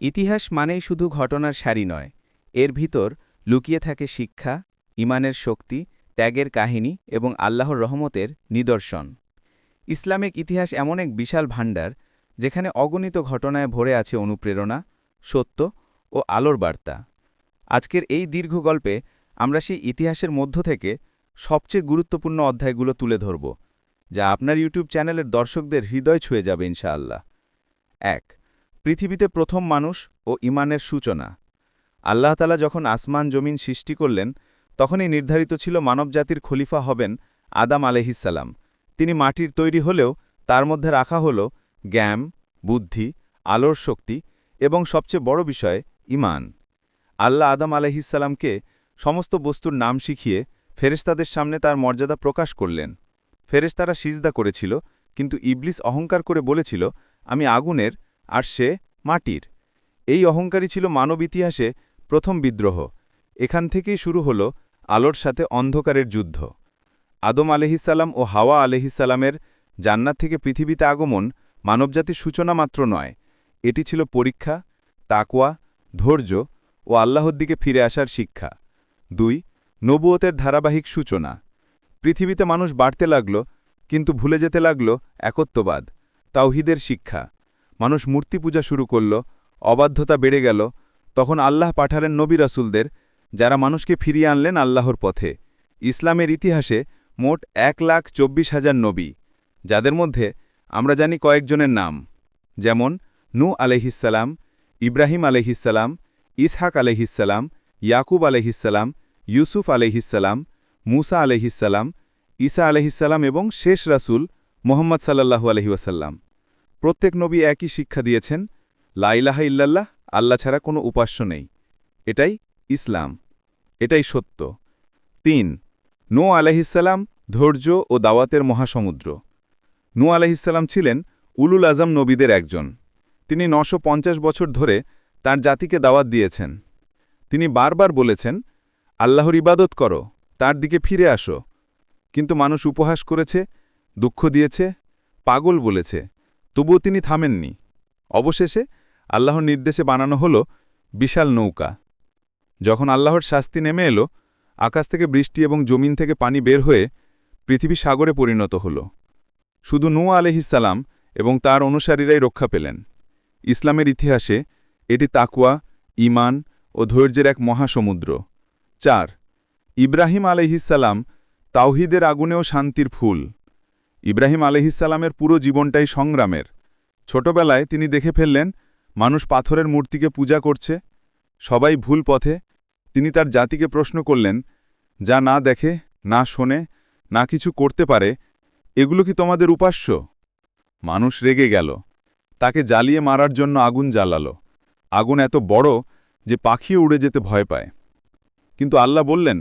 ইতিহাস মানেই শুধু ঘটনার সারি নয়, এর ভিতর লুকিয়ে থাকে শিক্ষা, ইমানের শক্তি, ত্যাগের কাহিনী এবং আল্লাহর রহমতের নিদর্শন। ইসলামিক ইতিহাস এমন এক বিশাল ভাণ্ডার, যেখানে অগণিত ঘটনায় ভরে আছে অনুপ্রেরণা, সত্য ও আলোর বার্তা। আজকের এই দীর্ঘ গল্পে আমরা সেই ইতিহাসের মধ্য থেকে সবচেয়ে গুরুত্বপূর্ণ অধ্যায়গুলো তুলে ধরব, যা আপনার ইউটিউব চ্যানেলের দর্শকদের হৃদয় ছুঁয়ে যাবে ইনশাআল্লাহ। এক পৃথিবীতে প্রথম মানুষ ও ইমানের সূচনা। আল্লাহ তালা যখন আসমান জমিন সৃষ্টি করলেন, তখনই নির্ধারিত ছিল মানবজাতির খলিফা হবেন আদাম আলহিসাল্লাম তিনি মাটির তৈরি হলেও তার মধ্যে রাখা হল জ্ঞান, বুদ্ধি, আলোর শক্তি এবং সবচেয়ে বড় বিষয় ইমান। আল্লাহ আদাম আলহিসাল্লামকে সমস্ত বস্তুর নাম শিখিয়ে ফেরেশতাদের সামনে তার মর্যাদা প্রকাশ করলেন। ফেরেশতারা সিজদা করেছিল, কিন্তু ইবলিস অহংকার করে বলেছিল, আমি আগুনের আর সে মাটির। এই অহংকারী ছিল মানব ইতিহাসে প্রথম বিদ্রোহ। এখান থেকেই শুরু হল আলোর সাথে অন্ধকারের যুদ্ধ। আদম আলহিসাল্লাম ও হাওয়া আলহিসাল্লামের জান্নাত থেকে পৃথিবীতে আগমন মানবজাতির সূচনা মাত্র নয়। এটি ছিল পরীক্ষা, তাকওয়া, ধৈর্য ও আল্লাহর দিকে ফিরে আসার শিক্ষা। দুই, নবুয়তের ধারাবাহিক সূচনা। পৃথিবীতে মানুষ বাড়তে লাগল, কিন্তু ভুলে যেতে লাগল একত্ববাদ, তাওহিদের শিক্ষা। মানুষ মূর্তি পূজা শুরু করল, অবাধ্যতা বেড়ে গেল, তখন আল্লাহ পাঠালেন নবী রাসুলদের, যারা মানুষকে ফিরিয়ে আনলেন আল্লাহর পথে। ইসলামের ইতিহাসে মোট এক লাখ চব্বিশ হাজার নবী, যাদের মধ্যে আমরা জানি কয়েকজনের নাম, যেমন নু আলহিসাল্লাম ইব্রাহিম আলহিসাল্লাম ইসহাক আলহিসাল্লাম ইয়াকুব আলহিসাল্লাম ইউসুফ আলহিসাল্লাম মুসা আলহিসাল্লাম ঈসা আলহিসাল্লাম এবং শেষ রাসুল মোহাম্মদ সাল্লাহু আলহিউসাল্লাম প্রত্যেক নবী একই শিক্ষা দিয়েছেন লাইলাহা ইল্লাল্লাহ, আল্লাহ ছাড়া কোনো উপাস্য নেই। এটাই ইসলাম। এটাই সত্য। তিন, নো আলহিসাল্লাম ধৈর্য ও দাওয়াতের মহাসমুদ্র। নু আলহিসাল্লাম ছিলেন উলুল আজম নবীদের একজন। তিনি নশো বছর ধরে তার জাতিকে দাওয়াত দিয়েছেন। তিনি বারবার বলেছেন, আল্লাহর ইবাদত করো, তার দিকে ফিরে আসো। কিন্তু মানুষ উপহাস করেছে, দুঃখ দিয়েছে, পাগল বলেছে। তবুও তিনি থামেননি। অবশেষে আল্লাহর নির্দেশে বানানো হল বিশাল নৌকা। যখন আল্লাহর শাস্তি নেমে এলো, আকাশ থেকে বৃষ্টি এবং জমিন থেকে পানি বের হয়ে পৃথিবী সাগরে পরিণত হল। শুধু নু আলহিসাল্লাম এবং তার অনুসারীরাই রক্ষা পেলেন। ইসলামের ইতিহাসে এটি তাকুয়া ইমান ও ধৈর্যের এক মহাসমুদ্র। চার, ইব্রাহিম আলহিসাল্লাম তাওহিদের আগুনেও শান্তির ফুল। ইব্রাহিম আলহিসাল্লামের পুরো জীবনটাই সংগ্রামের। ছোটবেলায় তিনি দেখে ফেললেন, মানুষ পাথরের মূর্তিকে পূজা করছে, সবাই ভুল পথে। তিনি তার জাতিকে প্রশ্ন করলেন, যা না দেখে, না শোনে, না কিছু করতে পারে, এগুলো কি তোমাদের উপাস্য? মানুষ রেগে গেল। তাকে জ্বালিয়ে মারার জন্য আগুন জ্বালালো। আগুন এত বড় যে পাখিও উড়ে যেতে ভয় পায়। কিন্তু আল্লাহ বললেন,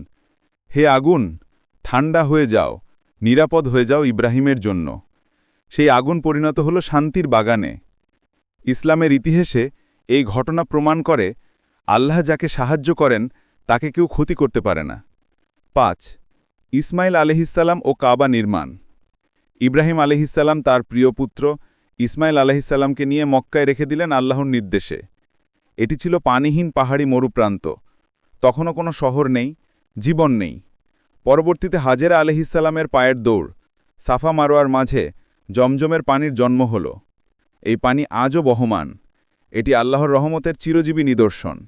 হে আগুন ঠান্ডা হয়ে যাও নিরাপদ হয়ে যাও ইব্রাহিমের জন্য। সেই আগুন পরিণত হল শান্তির বাগানে। ইসলামের ইতিহাসে এই ঘটনা প্রমাণ করে আল্লাহ যাকে সাহায্য করেন, তাকে কেউ ক্ষতি করতে পারে না। পাঁচ, ইসমাইল আলহিসাল্লাম ও কাবা নির্মাণ। ইব্রাহিম আলহিসাল্লাম তার প্রিয় পুত্র, ইসমাইল আলহিসাল্লামকে নিয়ে মক্কায় রেখে দিলেন আল্লাহর নির্দেশে। এটি ছিল পানিহীন পাহাড়ি মরুপ্রান্ত। তখনও কোনো শহর নেই, জীবন নেই। পরবর্তীতে হাজেরা আলহিসাল্লামের পায়ের দৌড়, সাফা মারোয়ার মাঝে জমজমের পানির জন্ম হল। এই পানি আজও বহমান। এটি আল্লাহর রহমতের চিরজীবী নিদর্শন।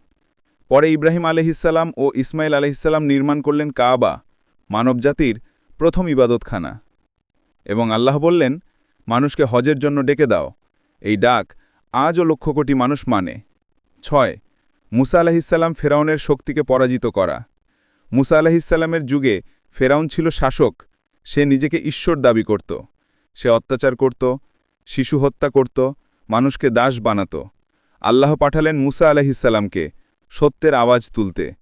পরে ইব্রাহিম আলহিসাল্লাম ও ইসমাইল আলহিসাল্লাম নির্মাণ করলেন কাবা, মানবজাতির প্রথম ইবাদতখানা। এবং আল্লাহ বললেন, মানুষকে হজের জন্য ডেকে দাও। এই ডাক আজও লক্ষ কোটি মানুষ মানে। ছয়, মুসা আলাহিসাল্লাম ফেরাউনের শক্তিকে পরাজিত করা। মুসা আলাহিসাল্লামের যুগে ফেরাউন ছিল শাসক। সে নিজেকে ঈশ্বর দাবি করত। সে অত্যাচার করত, শিশু হত্যা করত, মানুষকে দাস বানাত। আল্লাহ পাঠালেন মুসা আলাহিসাল্লামকে সত্যের আওয়াজ তুলতে।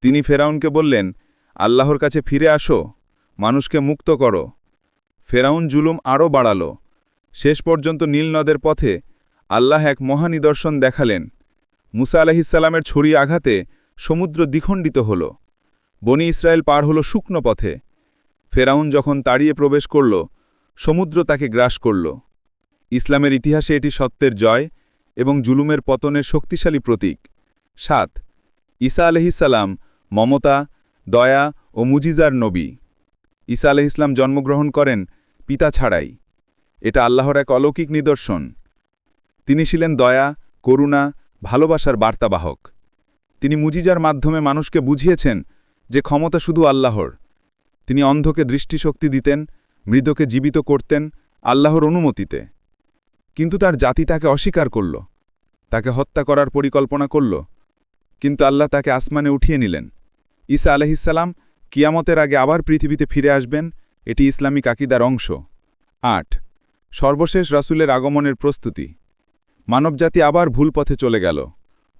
তিনি ফেরাউনকে বললেন, আল্লাহর কাছে ফিরে আসো, মানুষকে মুক্ত করো। ফেরাউন জুলুম আরও বাড়াল। শেষ পর্যন্ত নীল নদের পথে আল্লাহ এক মহানিদর্শন দেখালেন। মুসা আলাহিসাল্লামের ছড়ি আঘাতে সমুদ্র দ্বিখণ্ডিত হল। বনি ইসরায়েল পার হল শুকনো পথে। ফেরাউন যখন তাড়িয়ে প্রবেশ করল, সমুদ্র তাকে গ্রাস করল। ইসলামের ইতিহাসে এটি সত্যের জয় এবং জুলুমের পতনের শক্তিশালী প্রতীক। সাত, ঈসা আলহিসাল্লাম মমতা, দয়া ও মুজিজার নবী। ঈসা আলহিসলাম জন্মগ্রহণ করেন পিতা ছাড়াই। এটা আল্লাহর এক অলৌকিক নিদর্শন। তিনি ছিলেন দয়া, করুণা, ভালোবাসার বার্তাবাহক। তিনি মুজিজার মাধ্যমে মানুষকে বুঝিয়েছেন যে ক্ষমতা শুধু আল্লাহর। তিনি অন্ধকে দৃষ্টিশক্তি দিতেন মৃদকে জীবিত করতেন আল্লাহর অনুমতিতে। কিন্তু তার জাতি তাকে অস্বীকার করল, তাকে হত্যা করার পরিকল্পনা করল। কিন্তু আল্লাহ তাকে আসমানে উঠিয়ে নিলেন। ঈসা আলহিসাল্লাম কিয়ামতের আগে আবার পৃথিবীতে ফিরে আসবেন, এটি ইসলামিক আকিদার অংশ। আট, সর্বশেষ রাসুলের আগমনের প্রস্তুতি। মানবজাতি আবার ভুল পথে চলে গেল,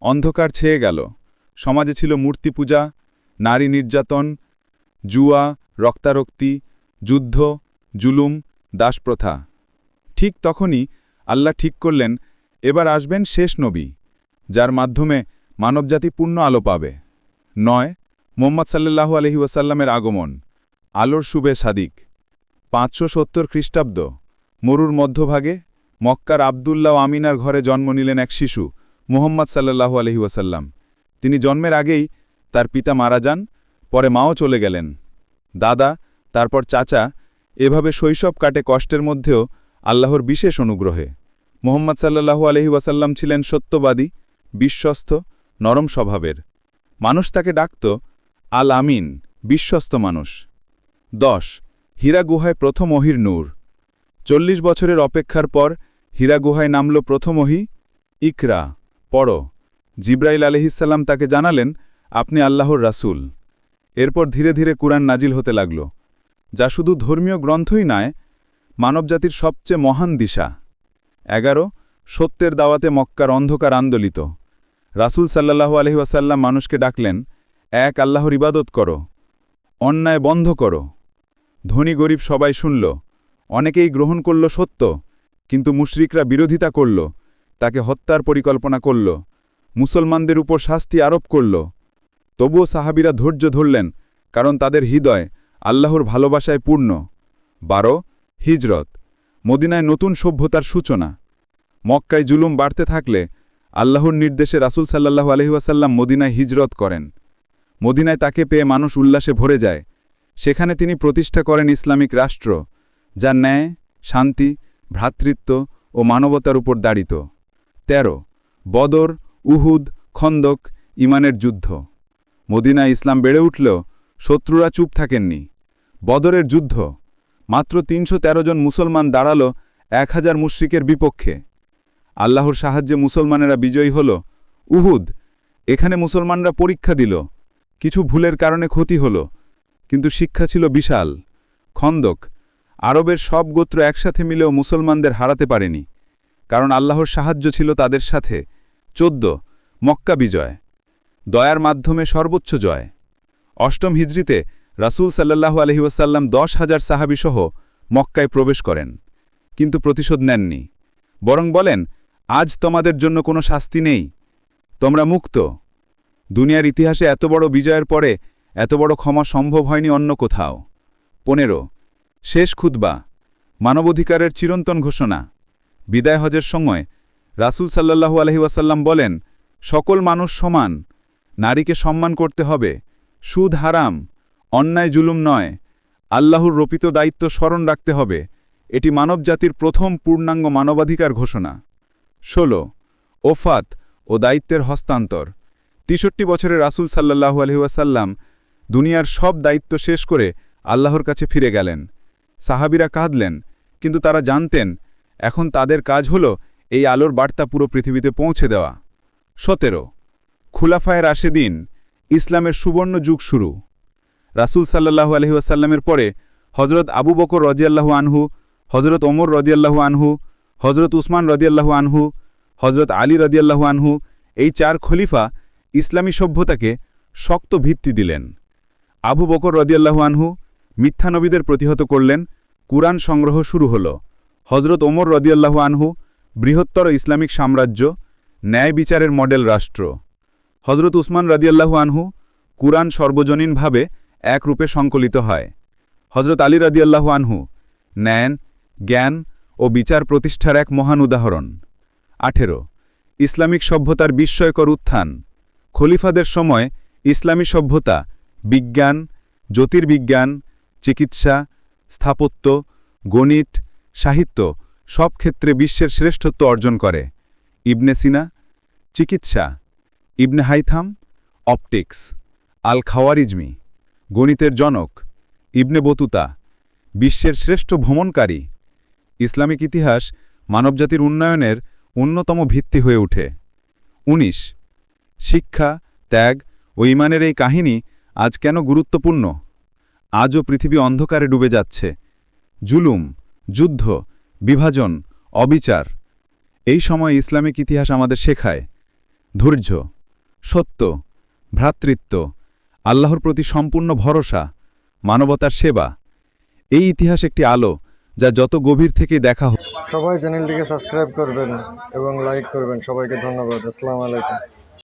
অন্ধকার ছেয়ে গেল। সমাজে ছিল মূর্তি পূজা নারী নির্যাতন, জুয়া, রক্তারক্তি, যুদ্ধ, জুলুম, দাসপ্রথা। ঠিক তখনই আল্লাহ ঠিক করলেন, এবার আসবেন শেষ নবী, যার মাধ্যমে মানবজাতি পূর্ণ আলো পাবে। নয়, মোহাম্মদ সাল্লাল্লাহু আলহি ওয়াসাল্লামের আগমন, আলোর শুভে সাদিক। পাঁচশো সত্তর খ্রিস্টাব্দ, মরুর মধ্যভাগে মক্কার আবদুল্লাহ আমিনার ঘরে জন্ম নিলেন এক শিশু, মোহাম্মদ সাল্লাল্লাহু আলহি ওয়াসাল্লাম। তিনি জন্মের আগেই তার পিতা মারা যান, পরে মাও চলে গেলেন। দাদা, তারপর চাচা, এভাবে শৈশব কাটে কষ্টের মধ্যেও আল্লাহর বিশেষ অনুগ্রহে। মোহাম্মদ সাল্লাল্লাহু আলহি ওয়াসাল্লাম ছিলেন সত্যবাদী, বিশ্বস্ত, নরম স্বভাবের। মানুষ তাকে ডাকত আল আমিন, বিশ্বস্ত মানুষ। দশ, হীরা গুহায় প্রথম অহির নূর। চল্লিশ বছরের অপেক্ষার পর হীরা গুহায় নামল প্রথম অহি, ইকরা। পড়, জিব্রাইল আলহিসাল্লাম তাকে জানালেন আপনি আল্লাহর রাসূল। এরপর ধীরে ধীরে কুরআন নাজিল হতে লাগল, যা শুধু ধর্মীয় গ্রন্থই নয়, মানবজাতির সবচেয়ে মহান দিশা। এগারো, সত্যের দাওয়াতে মক্কার অন্ধকার আন্দোলিত। রাসূল সাল্লাহু আলহি ওয়াসাল্লাম মানুষকে ডাকলেন, এক, আল্লাহর ইবাদত করো। অন্যায় বন্ধ করো। ধনী গরিব সবাই শুনল, অনেকেই গ্রহণ করল সত্য, কিন্তু মুশরিকরা বিরোধিতা করল, তাকে হত্যার পরিকল্পনা করল, মুসলমানদের উপর শাস্তি আরোপ করল তবুও সাহাবিরা ধৈর্য ধরলেন, কারণ তাদের হৃদয় আল্লাহর ভালোবাসায় পূর্ণ। বারো, হিজরত। মদিনায় নতুন সভ্যতার সূচনা। মক্কায় জুলুম বাড়তে থাকলে আল্লাহর নির্দেশে রাসুল সাল্লাহু আলহিউসাল্লাম মদিনায় হিজরত করেন। মদিনায় তাকে পেয়ে মানুষ উল্লাসে ভরে যায়। সেখানে তিনি প্রতিষ্ঠা করেন ইসলামিক রাষ্ট্র, যা ন্যায়, শান্তি, ভ্রাতৃত্ব ও মানবতার উপর দাঁড়িত। ১৩ বদর, উহুদ, খন্দক, ইমানের যুদ্ধ। মদিনায় ইসলাম বেড়ে উঠলেও শত্রুরা চুপ থাকেননি। বদরের যুদ্ধ, মাত্র তিনশো তেরো জন মুসলমান দাঁড়াল, এক হাজার মুশ্রিকের বিপক্ষে। আল্লাহর সাহায্যে মুসলমানেরা বিজয়ী হল। উহুদ, এখানে মুসলমানরা পরীক্ষা দিল। কিছু ভুলের কারণে ক্ষতি হল, কিন্তু শিক্ষা ছিল বিশাল। খন্দক, আরবের সব গোত্র একসাথে মিলেও মুসলমানদের হারাতে পারেনি, কারণ আল্লাহর সাহায্য ছিল তাদের সাথে। চোদ্দ, মক্কা বিজয়। দয়ার মাধ্যমে সর্বোচ্চ জয়। অষ্টম হিজড়িতে রাসূল সাল্লাহু আলহিউসাল্লাম দশ হাজার সাহাবিসহ মক্কায় প্রবেশ করেন, কিন্তু প্রতিশোধ নেননি। বরং বলেন, আজ তোমাদের জন্য কোনো শাস্তি নেই। তোমরা মুক্ত। দুনিয়ার ইতিহাসে এত বড় বিজয়ের পরে এত বড় ক্ষমা সম্ভব হয়নি অন্য কোথাও। পনেরো, শেষ খুতবা, মানবাধিকারের চিরন্তন ঘোষণা। বিদায় হজের সময় রাসূল সাল্লাহু আলহি ওয়াসাল্লাম বলেন, সকল মানুষ সমান। নারীকে সম্মান করতে হবে। সুদ হারাম, অন্যায় জুলুম নয়। আল্লাহর রোপিত দায়িত্ব স্মরণ রাখতে হবে। এটি মানবজাতির প্রথম পূর্ণাঙ্গ মানবাধিকার ঘোষণা। ১৬ ওফাত ও দায়িত্বের হস্তান্তর। তেষট্টি বছরের রাসুল সাল্লাহু আলহিউসাল্লাম দুনিয়ার সব দায়িত্ব শেষ করে আল্লাহর কাছে ফিরে গেলেন। সাহাবিরা কাঁদলেন, কিন্তু তারা জানতেন, এখন তাদের কাজ হল এই আলোর বার্তা পুরো পৃথিবীতে পৌঁছে দেওয়া। সতেরো খুলাফায়ের আসে দিন ইসলামের সুবর্ণ যুগ শুরু। রাসুল সাল্লাহু আলহিউসাল্লামের পরে হজরত আবু বকর রজিয়াল্লাহু আনহু হজরত ওমর রদিয়াল্লাহু আনহু হজরত উসমান রদিয়াল্লাহু আনহু হজরত আলী রদিয়াল্লাহু আনহু এই চার খলিফা ইসলামী সভ্যতাকে শক্ত ভিত্তি দিলেন। আবু বকর রদিয়াল্লাহু আনহু মিথ্যানবীদের প্রতিহত করলেন, কুরআন সংগ্রহ শুরু হল। হজরত ওমর রদিয়াল্লাহু আনহু বৃহত্তর ইসলামিক সাম্রাজ্য, ন্যায় বিচারের মডেল রাষ্ট্র। হজরত উসমান রদিয়াল্লাহু আনহু কুরআন সর্বজনীনভাবে একরূপে সংকলিত হয়। হজরত আলী রদিয়াল্লাহু আনহু ন্যান জ্ঞান ও বিচার প্রতিষ্ঠার এক মহান উদাহরণ। আঠেরো, ইসলামিক সভ্যতার বিস্ময়কর উত্থান। খলিফাদের সময় ইসলামী সভ্যতা বিজ্ঞান, জ্যোতির্বিজ্ঞান, চিকিৎসা, স্থাপত্য, গণিত, সাহিত্য সব ক্ষেত্রে বিশ্বের শ্রেষ্ঠত্ব অর্জন করে। ইবনে সিনা, চিকিৎসা Ibn Haytham, optics Al Khwarizmi গণিতের জনক, ইবনে বতুতা, বিশ্বের শ্রেষ্ঠ ভ্রমণকারী, ইসলামিক ইতিহাস, মানবজাতির উন্নয়নের অন্যতম ভিত্তি হয়ে ওঠে। ১৯ শিক্ষা, ত্যাগ ও ইমানের এই কাহিনী আজ কেন গুরুত্বপূর্ণ? আজও পৃথিবী অন্ধকারে ডুবে যাচ্ছে। জুলুম, যুদ্ধ, বিভাজন, অবিচার, এই সময় ইসলামিক ইতিহাস আমাদের শেখায়। ধৈর্য সত্য, ভ্রাতৃত্ব, আল্লাহর প্রতি সম্পূর্ণ ভরসা, মানবতার সেবা। এই ইতিহাস একটি আলো যা যত গভীর থেকে দেখা হোক সবাই চ্যানেলটিকে সাবস্ক্রাইব করবেন এবং লাইক করবেন। সবাইকে ধন্যবাদ। আসসালামু আলাইকুম।